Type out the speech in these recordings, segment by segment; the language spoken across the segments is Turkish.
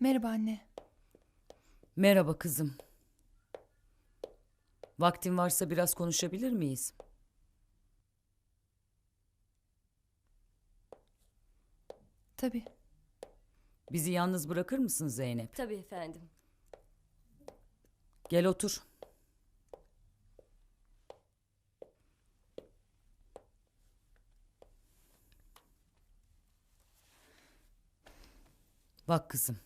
Merhaba anne. Merhaba kızım. Vaktin varsa biraz konuşabilir miyiz? Tabii. Bizi yalnız bırakır mısın Zeynep? Tabii efendim. Gel otur. Bak kızım,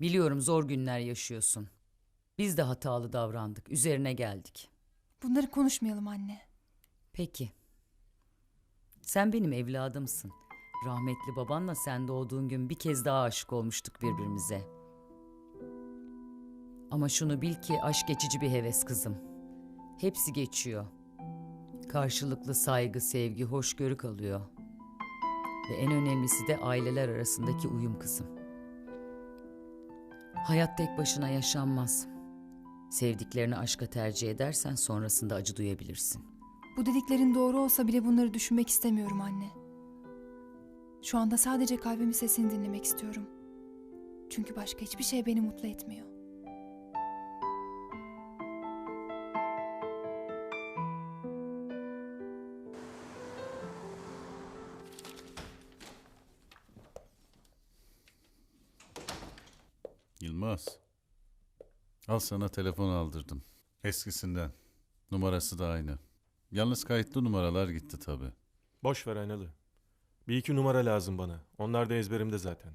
biliyorum zor günler yaşıyorsun. Biz de hatalı davrandık, üzerine geldik. Bunları konuşmayalım anne. Peki. Sen benim evladımsın. Rahmetli babanla sen doğduğun gün bir kez daha aşık olmuştuk birbirimize. Ama şunu bil ki aşk geçici bir heves kızım. Hepsi geçiyor. Karşılıklı saygı, sevgi, hoşgörü kalıyor. Ve en önemlisi de aileler arasındaki uyum kızım. Hayat tek başına yaşanmaz. Sevdiklerini aşka tercih edersen sonrasında acı duyabilirsin. Bu dediklerin doğru olsa bile bunları düşünmek istemiyorum anne. Şu anda sadece kalbimin sesini dinlemek istiyorum. Çünkü başka hiçbir şey beni mutlu etmiyor. Yılmaz. Al sana telefon aldırdım. Eskisinden. Numarası da aynı. Yalnız kayıtlı numaralar gitti tabi. Boş ver Aynalı. Bir iki numara lazım bana. Onlar da ezberimde zaten.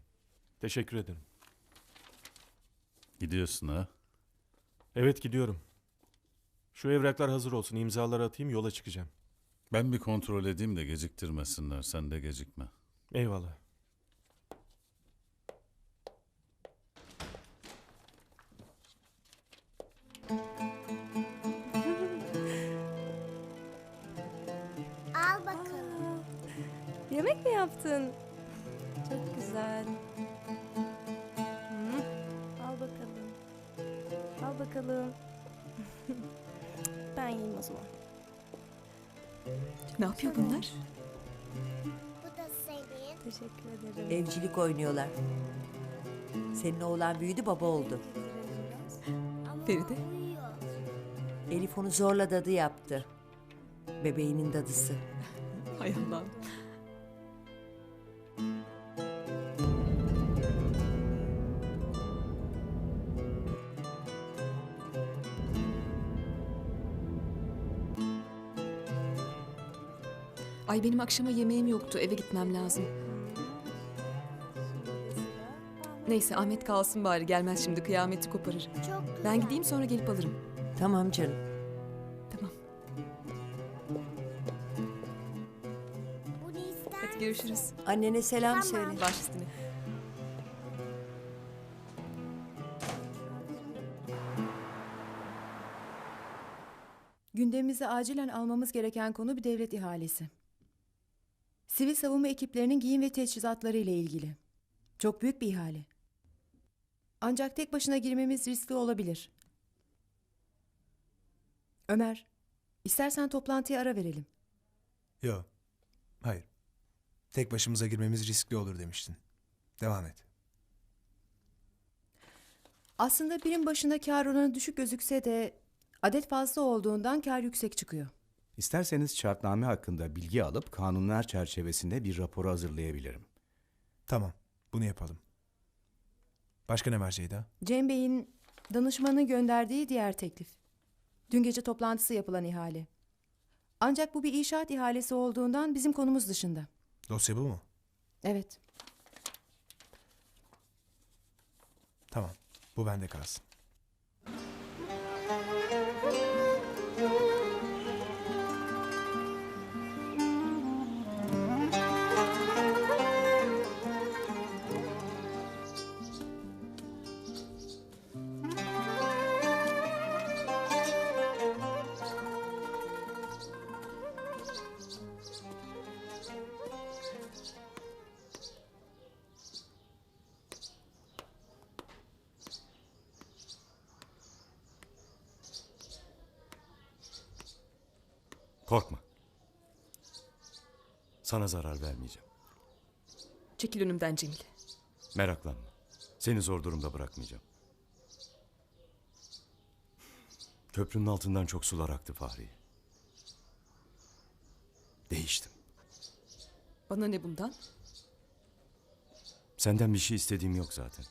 Teşekkür ederim. Gidiyorsun ha. Evet gidiyorum. Şu evraklar hazır olsun. imzaları atayım yola çıkacağım. Ben bir kontrol edeyim de geciktirmesinler. Sen de gecikme. Eyvallah. Yemek mi yaptın? Çok güzel. Hı, Al bakalım. Al bakalım. ben yiyeyim o zaman. Ne yapıyor bunlar? Bu da senin. Teşekkür ederim. Evcilik oynuyorlar. Senin oğlan büyüdü baba oldu. Feride? Elif onu zorla dadı yaptı. Bebeğinin dadısı. Hay Allah'ım. Ay benim akşama yemeğim yoktu. Eve gitmem lazım. Neyse Ahmet kalsın bari. Gelmez şimdi kıyameti koparır. Çok güzel. Ben gideyim sonra gelip alırım. Tamam canım. Tamam. Bunu ister Hadi görüşürüz. Annene selam Tamam. söyle. Baş üstüne. Gündemimize acilen almamız gereken konu bir devlet ihalesi. Sivil savunma ekiplerinin giyim ve teçhizatları ile ilgili. Çok büyük bir ihale. Ancak tek başına girmemiz riskli olabilir. Ömer, istersen toplantıya ara verelim. Yo. Hayır. Tek başımıza girmemiz riskli olur demiştin. Devam et. Aslında birim başına kar oranı düşük gözükse de adet fazla olduğundan kar yüksek çıkıyor. İsterseniz şartname hakkında bilgi alıp kanunlar çerçevesinde bir raporu hazırlayabilirim. Tamam. Bunu yapalım. Başka ne var Ceyda? Cem Bey'in danışmanın gönderdiği diğer teklif. Dün gece toplantısı yapılan ihale. Ancak bu bir inşaat ihalesi olduğundan bizim konumuz dışında. Dosya bu mu? Evet. Tamam. Bu bende kalsın. Korkma. Sana zarar vermeyeceğim. Çekil önümden Cemil. Meraklanma. Seni zor durumda bırakmayacağım. Köprünün altından çok sular aktı Fahri. Değiştim. Bana ne bundan? Senden bir şey istediğim yok zaten.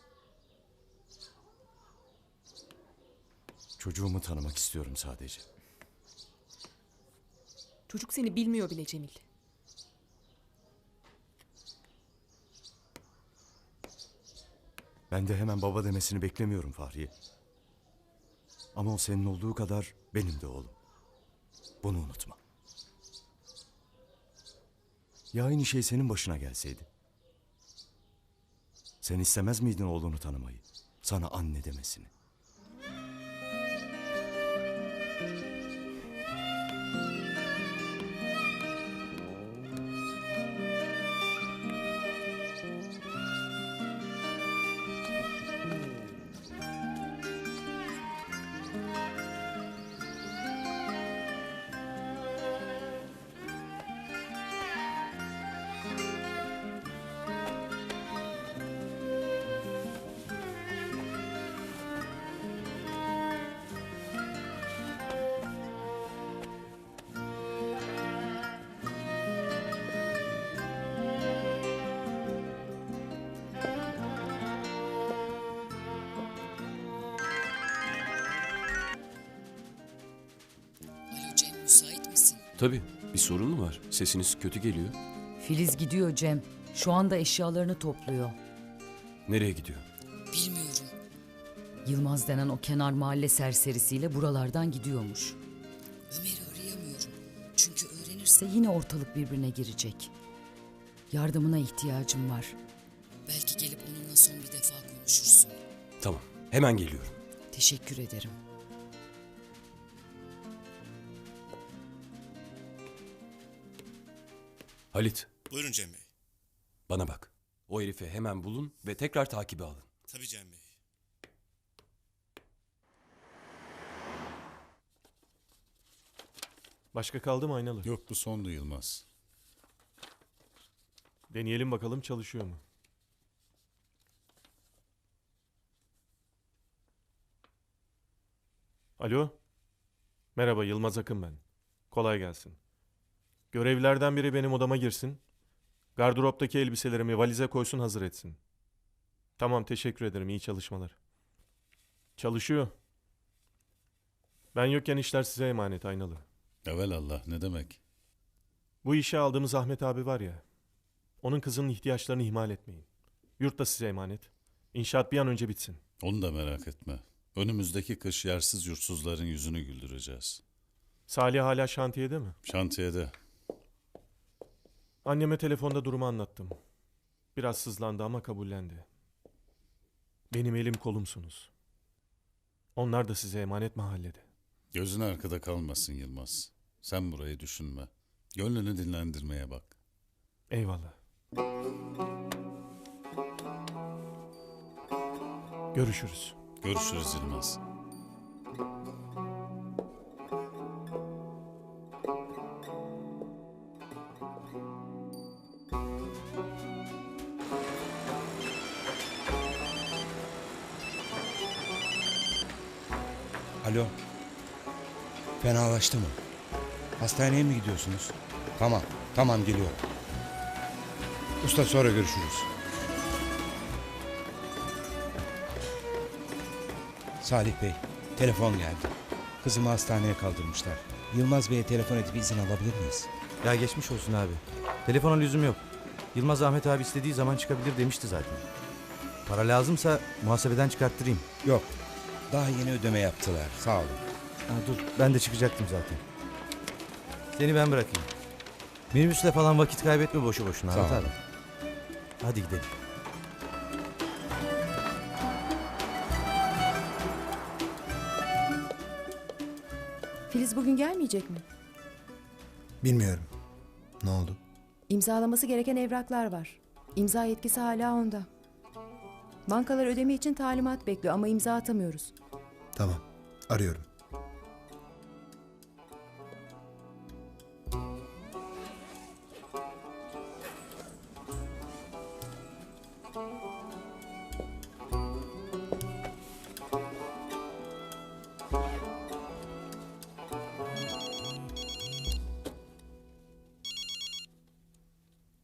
Çocuğumu tanımak istiyorum sadece. Çocuk seni bilmiyor bile Cemil. Ben de hemen baba demesini beklemiyorum Fahriye. Ama o senin olduğu kadar benim de oğlum. Bunu unutma. Ya aynı şey senin başına gelseydi? Sen istemez miydin oğlunu tanımayı? Sana anne demesini. Tabii. Bir sorun mu var? Sesiniz kötü geliyor. Filiz gidiyor Cem. Şu anda eşyalarını topluyor. Nereye gidiyor? Bilmiyorum. Yılmaz denen o kenar mahalle serserisiyle buralardan gidiyormuş. Ömer'i arayamıyorum. Çünkü öğrenirse yine ortalık birbirine girecek. Yardımına ihtiyacım var. Belki gelip onunla son bir defa konuşursun. Tamam. Hemen geliyorum. Teşekkür ederim. Halit, Buyurun Cem Bey. bana bak. O herifi hemen bulun ve tekrar takibe alın. Tabii Cem Bey. Başka kaldı mı aynalı? Yok bu sondu Yılmaz. Deneyelim bakalım çalışıyor mu? Alo? Merhaba Yılmaz Akın ben. Kolay gelsin. Görevlilerden biri benim odama girsin. Gardıroptaki elbiselerimi valize koysun hazır etsin. Tamam teşekkür ederim iyi çalışmalar. Çalışıyor. Ben yokken işler size emanet aynalı. Evelallah ne demek? Bu işe aldığımız Ahmet abi var ya. Onun kızının ihtiyaçlarını ihmal etmeyin. Yurt da size emanet. İnşaat bir an önce bitsin. Onu da merak etme. Önümüzdeki kış yersiz yurtsuzların yüzünü güldüreceğiz. Salih hala şantiyede mi? Şantiyede. Anneme telefonda durumu anlattım. Biraz sızlandı ama kabullendi. Benim elim kolumsunuz. Onlar da size emanet mahallede. Gözün arkada kalmasın Yılmaz. Sen burayı düşünme. Gönlünü dinlendirmeye bak. Eyvallah. Görüşürüz. Görüşürüz Yılmaz. Alo. Fenalaştı mı? Hastaneye mi gidiyorsunuz? Tamam, tamam geliyorum. Usta sonra görüşürüz. Salih Bey, telefon geldi. Kızımı hastaneye kaldırmışlar. Yılmaz Bey'e telefon edip izin alabilir miyiz? Ya geçmiş olsun abi. Telefona lüzum yok. Yılmaz Ahmet abi istediği zaman çıkabilir demişti zaten. Para lazımsa muhasebeden çıkarttırayım. Yok, daha yeni ödeme yaptılar. Sağ olun. Ha, dur ben de çıkacaktım zaten. Seni ben bırakayım. Minibüsle falan vakit kaybetme boşu boşuna Sağ Ahmet ol. abi. Hadi gidelim. Filiz bugün gelmeyecek mi? Bilmiyorum. Ne oldu? İmzalaması gereken evraklar var. İmza yetkisi hala onda. Bankalar ödeme için talimat bekliyor ama imza atamıyoruz. Tamam. Arıyorum.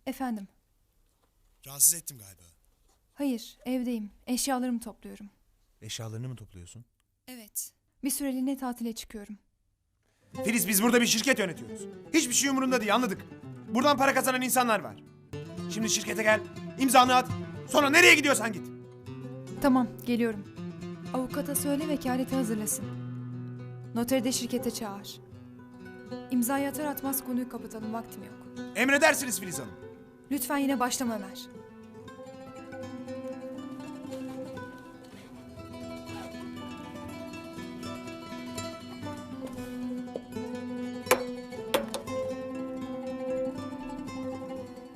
Efendim. Rahatsız ettim galiba. Hayır, evdeyim. Eşyalarımı topluyorum. Eşyalarını mı topluyorsun? Bir süreliğine tatile çıkıyorum. Filiz biz burada bir şirket yönetiyoruz. Hiçbir şey umurunda değil anladık. Buradan para kazanan insanlar var. Şimdi şirkete gel, imzanı at. Sonra nereye gidiyorsan git. Tamam, geliyorum. Avukata söyle vekaleti hazırlasın. Noteri de şirkete çağır. İmzayı atar atmaz konuyu kapatalım, vaktim yok. Emredersiniz Filiz Hanım. Lütfen yine başlama Ömer.